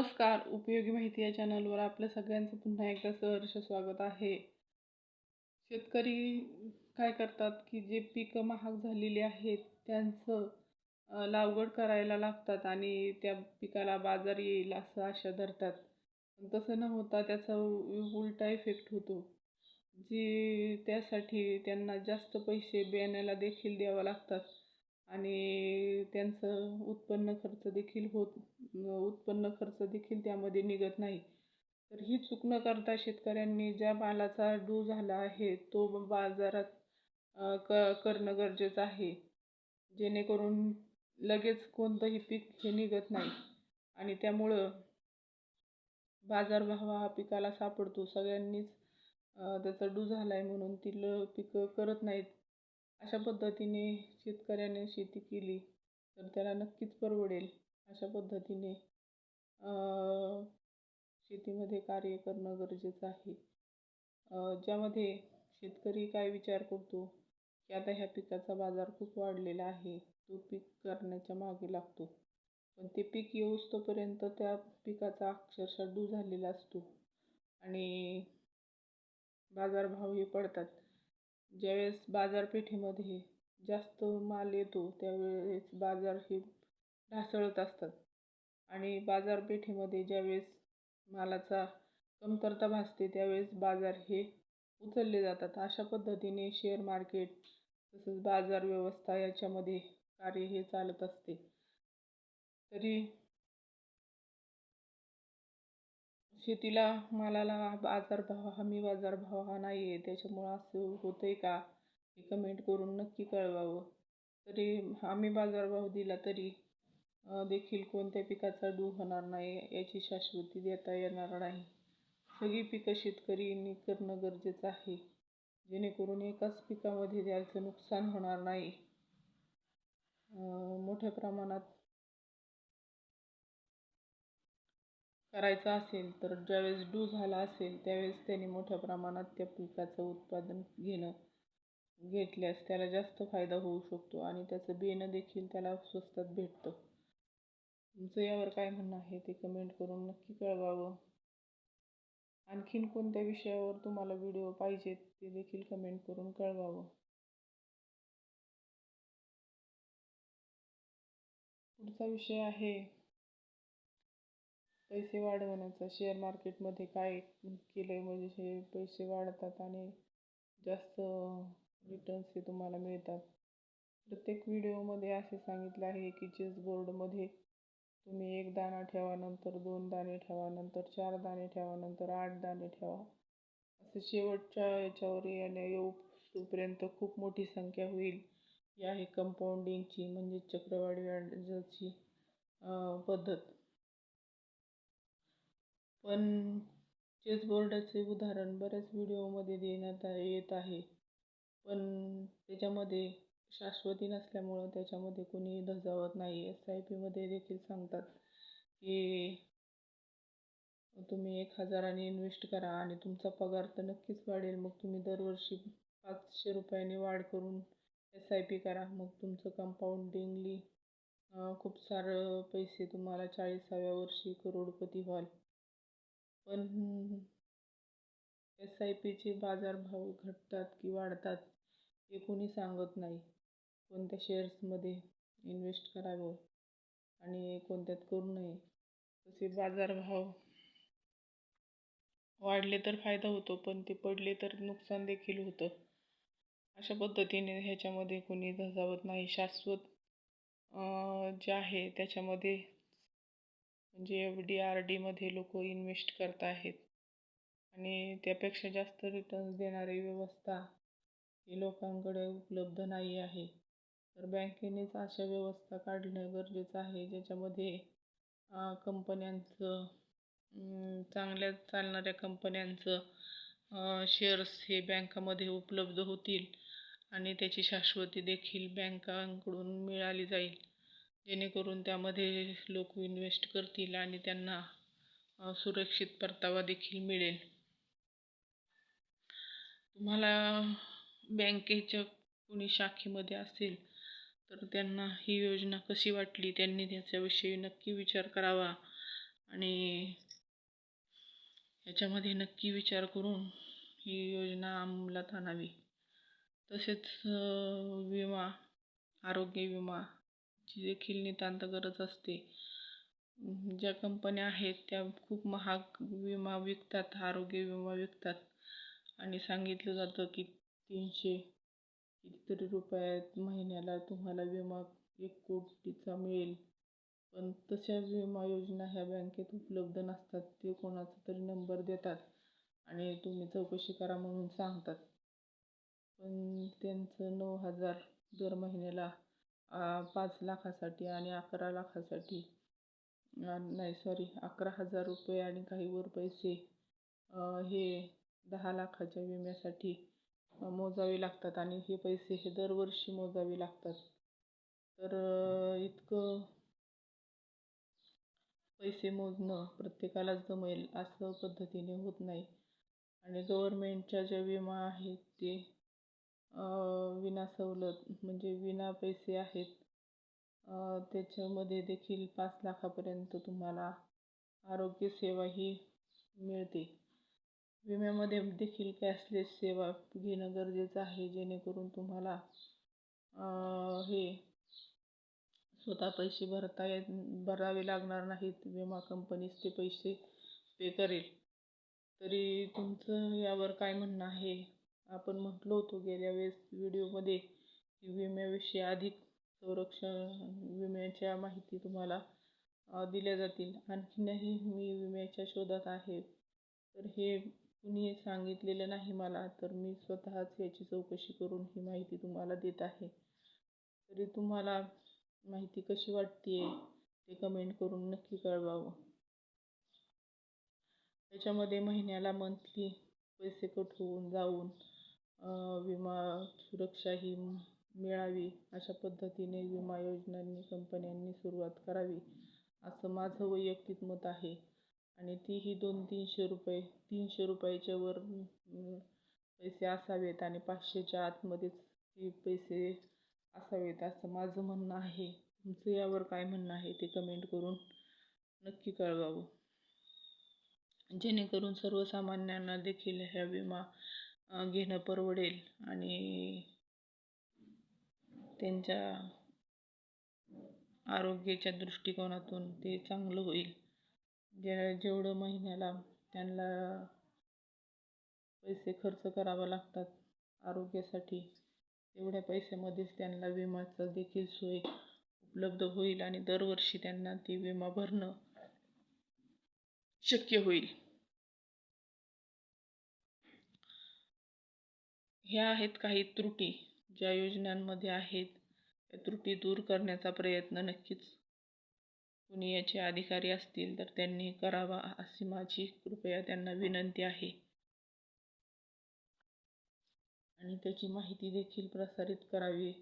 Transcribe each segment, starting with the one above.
नमस्कार. उपयोगी माहिती या चॅनलवर आपल्या सगळ्यांचं पुन्हा एकदा सहर्ष स्वागत आहे. शेतकरी काय करतात की जे पिकं महाग झालेली आहेत त्यांचं लागवड करायला लागतात आणि त्या पिकाला बाजार येईल असं आशा धरतात. तसं न होता त्याचा उलटा इफेक्ट होतो. जी त्यासाठी त्यांना जास्त पैसे बियाण्याला देखील द्यावं लागतात. आणि त्यांचं उत्पन्न खर्च देखील होत उत्पन्न खर्च देखील त्यामध्ये निघत नाही. तर ही चूक न करता शेतकऱ्यांनी ज्या मालाचा डू झाला आहे तो बाजारात क करणं गरजेचं आहे. जेणेकरून लगेच कोणतंही पीक हे निघत नाही. आणि त्यामुळं बाजारभाव हा पिकाला सापडतो. सगळ्यांनीच त्याचा डू झाला आहे म्हणून ती ल पिकं करत नाहीत. अशा पद्धतीने शेतकऱ्याने शेती केली तर त्याला नक्कीच परवडेल. अशा पद्धतीने शेतीमध्ये कार्य करणं गरजेचं आहे. ज्यामध्ये शेतकरी काय विचार करतो की आता ह्या पिकाचा बाजार खूप वाढलेला आहे तो पीक करण्याच्या मागे लागतो. पण ते पीक येऊस तोपर्यंत त्या पिकाचा अक्षरशः डू झालेला असतो. आणि बाजारभावही पडतात. ज्यावेळेस बाजारपेठेमध्ये जास्त माल येतो त्यावेळेस बाजार हे ढासळत असतात. आणि बाजारपेठेमध्ये ज्यावेळेस मालाचा कमतरता भासते त्यावेळेस बाजार हे उचलले जातात. अशा पद्धतीने शेअर मार्केट तसंच बाजार व्यवस्था याच्यामध्ये कार्य हे चालत असते. तरी शेतीला मालाला बाजारभाव हमी बाजारभाव हा नाही आहे त्याच्यामुळं असं होतं आहे का? हे कमेंट करून नक्की कळवावं. तरी हमी बाजारभाव दिला तरी देखील कोणत्या पिकाचा डू होणार नाही याची शाश्वती देता येणार नाही. सगळी पिकं शेतकऱ्यांनी करणं गरजेचं आहे. जेणेकरून एकाच पिकामध्ये त्याचं नुकसान होणार नाही. मोठ्या प्रमाणात करायचा असेल तर ज्यावेळेस डू झाला असेल त्यावेळेस त्यांनी मोठ्या प्रमाणात त्या पिकाचं उत्पादन घेणं घेतल्यास त्याला जास्त फायदा होऊ शकतो आणि त्याचं बियाणं देखील त्याला स्वस्तात भेटतं. तुमचं यावर काय म्हणणं आहे ते कमेंट करून नक्की कळवावं. आणखीन कोणत्या विषयावर तुम्हाला व्हिडिओ पाहिजेत ते देखील कमेंट करून कळवावं. पुढचा विषय आहे पैसे वाढवण्याचा. शेअर मार्केटमध्ये काय केलं आहे म्हणजे हे पैसे वाढतात आणि जास्त रिटर्न्स हे तुम्हाला मिळतात. प्रत्येक व्हिडिओमध्ये असे सांगितलं आहे की चेस बोर्डमध्ये तुम्ही एक दाणा ठेवा नंतर दोन दाणे ठेवा नंतर चार दाणे ठेवा नंतर आठ दाणे ठेवा. असं शेवटच्या याच्यावर येण्या येऊ तोपर्यंत खूप मोठी संख्या होईल. ही आहे कंपाऊंडिंगची म्हणजे चक्रवाढी व्याजाची पद्धत. पण चेसबोर्डाचे उदाहरण बऱ्याच व्हिडिओमध्ये देण्यात आ- येत आहे. पण त्याच्यामध्ये शाश्वती नसल्यामुळं त्याच्यामध्ये कोणी धजावत नाही. एस आय पीमध्ये देखील सांगतात की तुम्ही एक हजाराने इन्व्हेस्ट करा आणि तुमचा पगार तर नक्कीच वाढेल. मग तुम्ही दरवर्षी पाचशे रुपयाने वाढ करून एस आय पी करा. मग तुमचं कंपाऊंडिंगली खूप सारं पैसे तुम्हाला चाळीसाव्या वर्षी करोडपती व्हाल. पण एस आय पीचे बाजारभाव घटतात की वाढतात हे कोणी सांगत नाही. कोणत्या शेअर्समध्ये इन्व्हेस्ट करावं आणि कोणत्यात करू नये तसे बाजारभाव वाढले तर फायदा होतो पण ते पडले तर नुकसान देखील होतं. अशा पद्धतीने ह्याच्यामध्ये कोणी धजावत नाही. शाश्वत जे आहे त्याच्यामध्ये म्हणजे एफ डी आर डीमध्ये लोक इन्व्हेस्ट करत आहेत. आणि त्यापेक्षा जास्त रिटर्न्स देणारी व्यवस्था ही लोकांकडे उपलब्ध नाही आहे. तर बँकेनेच अशा व्यवस्था काढणं गरजेचं आहे ज्याच्यामध्ये कंपन्यांचं चांगल्या चालणाऱ्या कंपन्यांचं शेअर्स हे बँकामध्ये उपलब्ध होतील आणि त्याची शाश्वती देखील बँकांकडून मिळाली जाईल. जेणेकरून त्यामध्ये लोक इन्व्हेस्ट करतील आणि त्यांना सुरक्षित परतावा देखील मिळेल. तुम्हाला बँकेच्या कोणी शाखेमध्ये असेल तर त्यांना ही योजना कशी वाटली त्यांनी त्याच्याविषयी नक्की विचार करावा. आणि याच्यामध्ये नक्की विचार करून ही योजना अंमलात आणावी. तसेच विमा आरोग्य विमा ची देखील नितांत गरज असते. ज्या कंपन्या आहेत त्या खूप महाग विमा विकतात आरोग्य विमा विकतात. आणि सांगितलं जातं की तीनशे कितीतरी रुपयात महिन्याला तुम्हाला विमा एक कोटीचा मिळेल. पण तशा विमा योजना ह्या बँकेत उपलब्ध नसतात. ते कोणाचा तरी नंबर देतात आणि तुम्ही चौकशी करा म्हणून सांगतात. पण त्यांचं नऊ हजार दर महिन्याला पाच लाखासाठी आणि अकरा लाखासाठी. नाही सॉरी अकरा हजार रुपये आणि काही वर पैसे हे दहा लाखाच्या विम्यासाठी मोजावे लागतात आणि हे पैसे हे दरवर्षी मोजावे लागतात. तर इतकं पैसे मोजणं प्रत्येकालाच जमेल असं पद्धतीने होत नाही. आणि गव्हर्मेंटच्या ज्या विमा आहेत ते विना सवलत म्हणजे विना पैसे आहेत. त्याच्यामध्ये देखील पाच लाखापर्यंत तुम्हाला आरोग्यसेवा ही मिळते. विम्यामध्ये देखील कॅशलेस सेवा घेणं गरजेचं आहे जेणेकरून तुम्हाला हे स्वतः पैसे भरता येत भरावे लागणार नाहीत. विमा कंपनीच ते पैसे पे करेल. तरी तुमचं यावर काय म्हणणं आहे? आपण म्हटलो होतो गेल्या वेळेस व्हिडिओमध्ये की विम्याविषयी अधिक संरक्षण विम्याच्या माहिती तुम्हाला दिल्या जातील. आणखीनही मी विम्याच्या शोधात आहे. तर हे कुणी सांगितलेलं नाही मला तर मी स्वतःच याची चौकशी करून ही माहिती तुम्हाला देत आहे. तरी तुम्हाला माहिती कशी वाटते ते कमेंट करून नक्की कळवावं. त्याच्यामध्ये महिन्याला मंथली पैसे कट होऊन जाऊन विमा सुरक्षा ही मिळावी अशा पद्धतीने विमा योजनांनी कंपन्यांनी सुरुवात करावी असं माझं वैयक्तिक मत आहे. आणि तीही दोन तीनशे रुपये तीनशे रुपयाच्या वर पैसे असावेत आणि पाचशेच्या आतमध्येच ती पैसे असावेत असं माझं म्हणणं आहे. तुमचं यावर काय म्हणणं आहे ते कमेंट करून नक्की कळवावं. जेणेकरून सर्वसामान्यांना देखील ह्या विमा घेणं परवडेल आणि त्यांच्या आरोग्याच्या दृष्टिकोनातून ते चांगलं होईल. जे जेवढं महिन्याला त्यांना पैसे खर्च करावा लागतात आरोग्यासाठी तेवढ्या पैशामध्येच त्यांना विम्याचा देखील सोय उपलब्ध होईल आणि दरवर्षी त्यांना ती विमा भरणं शक्य होईल. ह्या आहेत काही त्रुटी ज्या योजनांमध्ये आहेत. त्या त्रुटी दूर करण्याचा प्रयत्न नक्कीच कुणी याचे अधिकारी असतील तर त्यांनी करावा अशी माझी कृपया त्यांना विनंती आहे. आणि त्याची माहिती देखील प्रसारित करावी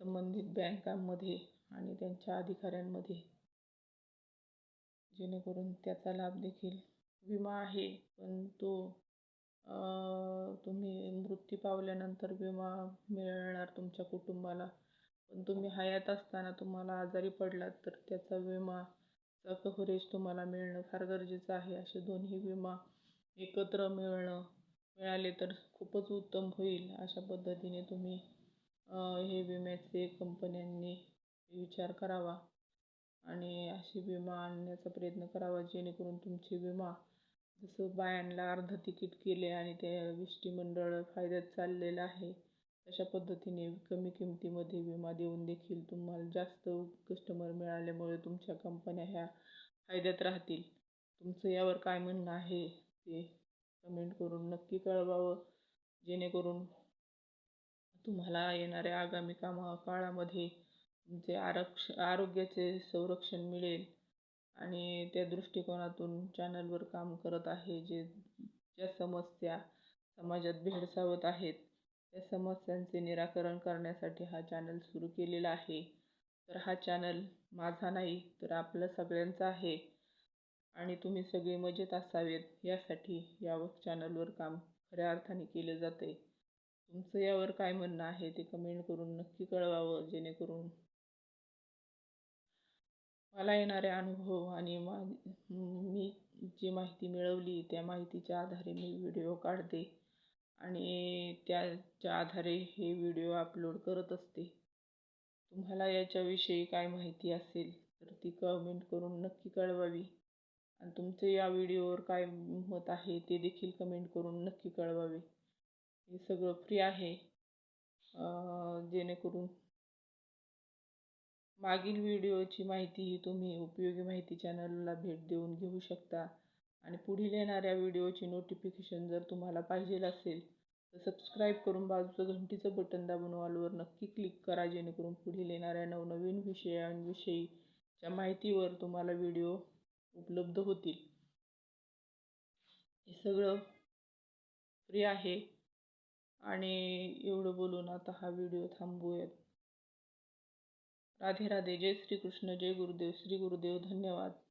संबंधित बँकांमध्ये आणि त्यांच्या अधिकाऱ्यांमध्ये. जेणेकरून त्याचा लाभ देखील विमा आहे पण तो तुम्ही मृत्यू पावल्यानंतर विमा मिळणार तुमच्या कुटुंबाला. पण तुम्ही हयात असताना तुम्हाला आजारी पडलात तर त्याचा विमाचा कव्हरेज तुम्हाला मिळणं फार गरजेचं आहे. असे दोन्ही विमा एकत्र मिळणं मिळाले तर खूपच उत्तम होईल. अशा पद्धतीने तुम्ही हे विम्याचे कंपन्यांनी विचार करावा आणि अशी विमा आणण्याचा प्रयत्न करावा जेणेकरून तुमची विमा जसं बायांना अर्ध तिकीट केले आणि ते विष्टी मंडळ फायद्यात चाललेलं आहे. अशा पद्धतीने कमी किमतीमध्ये विमा देऊन देखील तुम्हाला जास्त कस्टमर मिळाल्यामुळे तुमच्या कंपन्या ह्या फायद्यात राहतील. तुमचं यावर काय म्हणणं आहे ते कमेंट करून नक्की कळवावं. जेणेकरून तुम्हाला येणाऱ्या आगामी कामा काळामध्ये तुमचे आरक्ष आरोग्याचे संरक्षण मिळेल. आणि त्या दृष्टिकोनातून चॅनलवर काम करत आहे जे ज्या समस्या समाजात भेडसावत आहेत त्या समस्यांचे निराकरण करण्यासाठी हा चॅनल सुरू केलेला आहे. तर हा चॅनल माझा नाही तर आपलं सगळ्यांचा आहे. आणि तुम्ही सगळे मजेत असावेत यासाठी या चॅनलवर काम खऱ्या अर्थाने केलं जाते तुमचं यावर काय म्हणणं आहे ते कमेंट करून नक्की कळवावं जेणेकरून मला येणारे अनुभव आणि मा मी जी माहिती मिळवली त्या माहितीच्या आधारे मी व्हिडिओ काढते आणि त्याच्या आधारे हे व्हिडिओ अपलोड करत असते. तुम्हाला याच्याविषयी काय माहिती असेल तर ती कमेंट करून नक्की कळवावी. आणि तुमचे या व्हिडिओवर काय मत आहे ते देखील कमेंट करून नक्की कळवावे. हे सगळं फ्री आहे. जेणेकरून मागील व्हिडिओची माहितीही तुम्ही उपयोगी माहिती चॅनलला भेट देऊन घेऊ शकता. आणि पुढील येणाऱ्या व्हिडिओची नोटिफिकेशन जर तुम्हाला पाहिजे असेल तर सबस्क्राईब करून बाजूचं घंटीचं बटन दाबून ऑलवर नक्की क्लिक करा जेणेकरून पुढील येणाऱ्या नवनवीन विषयांविषयीच्या माहितीवर तुम्हाला व्हिडिओ उपलब्ध होतील. हे सगळं फ्री आहे. आणि एवढं बोलून आता हा व्हिडिओ थांबवूयात. राधे राधे जय श्री कृष्ण जय गुरुदेव श्री गुरुदेव धन्यवाद.